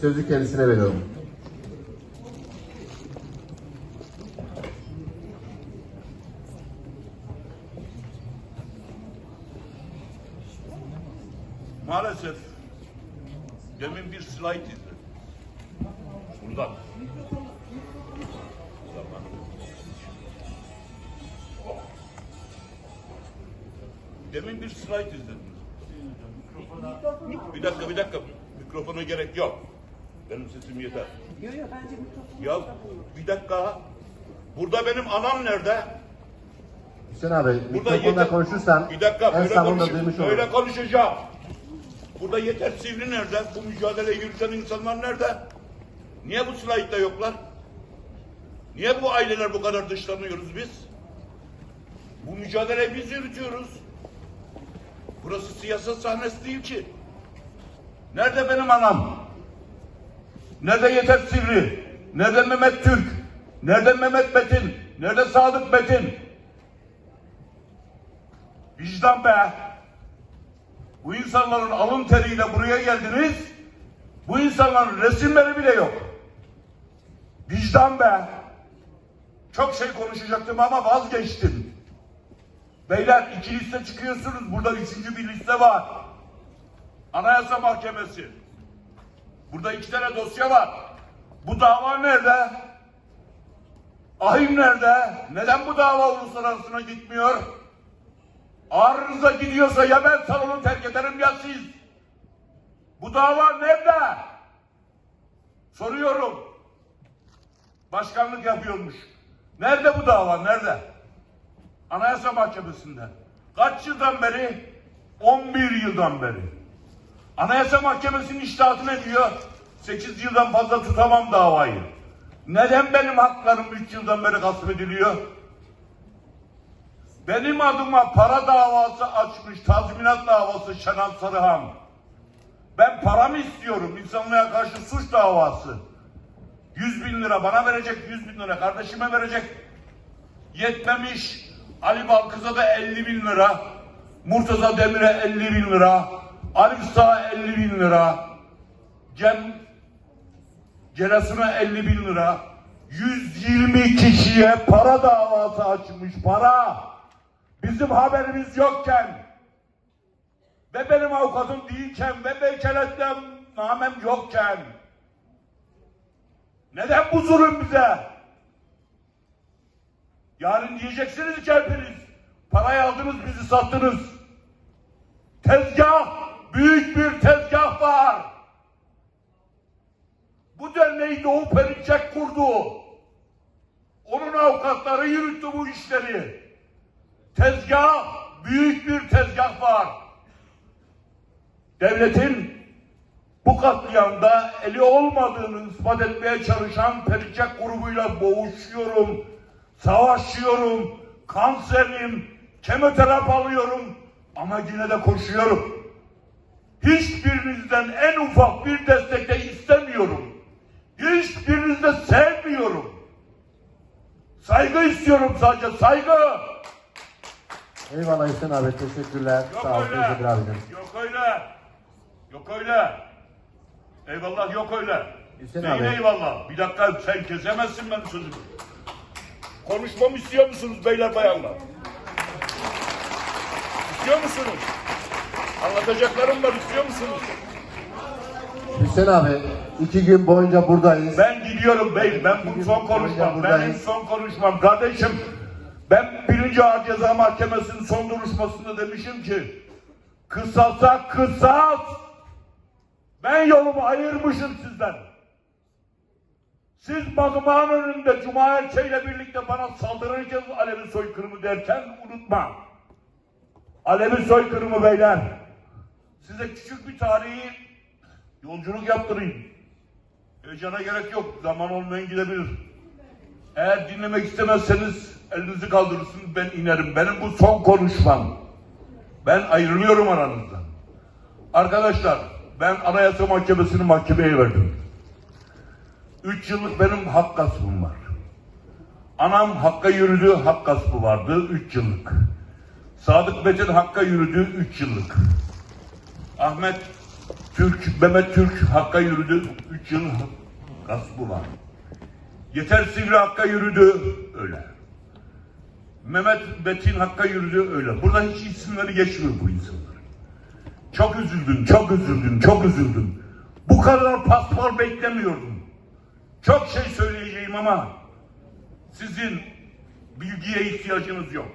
Sözü kendisine veriyorum. Maalesef demin bir slide izledim. Buradan. Demin bir slide izlediniz. Bir dakika bir dakika. Mikrofona gerek yok. Benim sesim yeter. Yok yok bence mikrofonu Ya bir dakika. Burada benim anam nerede? Hüseyin abi Burada mikrofonla yeter- konuşursan bir dakika en böyle, konuş, duymuş böyle olur. konuşacağım. Burada yeter sivri nerede? Bu mücadeleyi yürüten insanlar nerede? Niye bu slaytta yoklar? Niye bu aileler bu kadar dışlanıyoruz biz? Bu mücadeleyi biz yürütüyoruz. Burası siyaset sahnesi değil ki. Nerede benim anam? Nerede Yeter Sivri? Nerede Mehmet Türk? Nerede Mehmet Metin? Nerede Sadık Metin? Vicdan be! Bu insanların alın teriyle buraya geldiniz. Bu insanların resimleri bile yok. Vicdan be! Çok şey konuşacaktım ama vazgeçtim. Beyler iki liste çıkıyorsunuz. Burada üçüncü bir liste var. Anayasa Mahkemesi. Burada iki tane dosya var. Bu dava nerede? Ahim nerede? Neden bu dava uluslararasına gitmiyor? Ağrınıza gidiyorsa ya ben salonu terk ederim ya siz. Bu dava nerede? Soruyorum. Başkanlık yapıyormuş. Nerede bu dava? Nerede? Anayasa Mahkemesi'nde. Kaç yıldan beri? 11 yıldan beri. Anayasa Mahkemesi'nin iştahatı ne diyor? 8 yıldan fazla tutamam davayı. Neden benim haklarım 3 yıldan beri gasp ediliyor? Benim adıma para davası açmış, tazminat davası Şenan Sarıhan. Ben paramı istiyorum, insanlığa karşı suç davası. 100 bin lira bana verecek, 100 bin lira kardeşime verecek. Yetmemiş, Ali Balkız'a da 50 bin lira. Murtaza Demir'e 50 bin lira. Arif Sağ'a 50 bin lira. Cem Cerasun'a 50 bin lira. 120 kişiye para davası açmış para. Bizim haberimiz yokken ve benim avukatım değilken ve vekaletten namem yokken neden bu zulüm bize? Yarın diyeceksiniz ki hepiniz parayı aldınız bizi sattınız. Tezgah, büyük bir tezgah var. Bu derneği Doğu Perinçek kurdu. Onun avukatları yürüttü bu işleri. Tezgah, büyük bir tezgah var. Devletin bu katliamda eli olmadığını ispat etmeye çalışan Perinçek grubuyla boğuşuyorum, savaşıyorum, kanserim, kemoterapi alıyorum ama yine de koşuyorum. Hiçbirinizden en ufak bir destek de istemiyorum. Hiçbirinizi de sevmiyorum. Saygı istiyorum sadece, saygı. Eyvallah Hüseyin abi teşekkürler. Yok Sağ ol öyle. Abicim. Yok öyle. Yok öyle. Eyvallah yok öyle. Hüseyin Neyin abi. eyvallah? Bir dakika sen kesemezsin benim sözümü. Konuşmamı istiyor musunuz beyler bayanlar? İstiyor musunuz? Anlatacaklarım var istiyor musunuz? Hüseyin abi iki gün boyunca buradayız. Ben gidiyorum bey. Ben bu son konuşmam. Benim son konuşmam. Kardeşim ben birinci Ağır Ceza Mahkemesi'nin son duruşmasında demişim ki kısasa kısas ben yolumu ayırmışım sizden. Siz Madımak'ın önünde Cuma Erçe ile birlikte bana saldırırken Alevi soykırımı derken unutma. Alevi soykırımı beyler. Size küçük bir tarihi yolculuk yaptırayım. Heyecana gerek yok. Zaman olmayan gidebilir. Eğer dinlemek istemezseniz elinizi kaldırırsınız ben inerim. Benim bu son konuşmam. Ben ayrılıyorum aranızdan. Arkadaşlar ben Anayasa Mahkemesi'ni mahkemeye verdim. Üç yıllık benim hak gaspım var. Anam hakka yürüdü, hak gaspı vardı. Üç yıllık. Sadık Metin hakka yürüdü. Üç yıllık. Ahmet Türk, Mehmet Türk Hakk'a yürüdü. Üç yıl gaspı var. Yeter Sivri Hakk'a yürüdü. Öyle. Mehmet Betin Hakk'a yürüdü. Öyle. Burada hiç isimleri geçmiyor bu insanların. Çok üzüldüm, çok üzüldüm, çok üzüldüm. Bu kadar paspal beklemiyordum. Çok şey söyleyeceğim ama sizin bilgiye ihtiyacınız yok.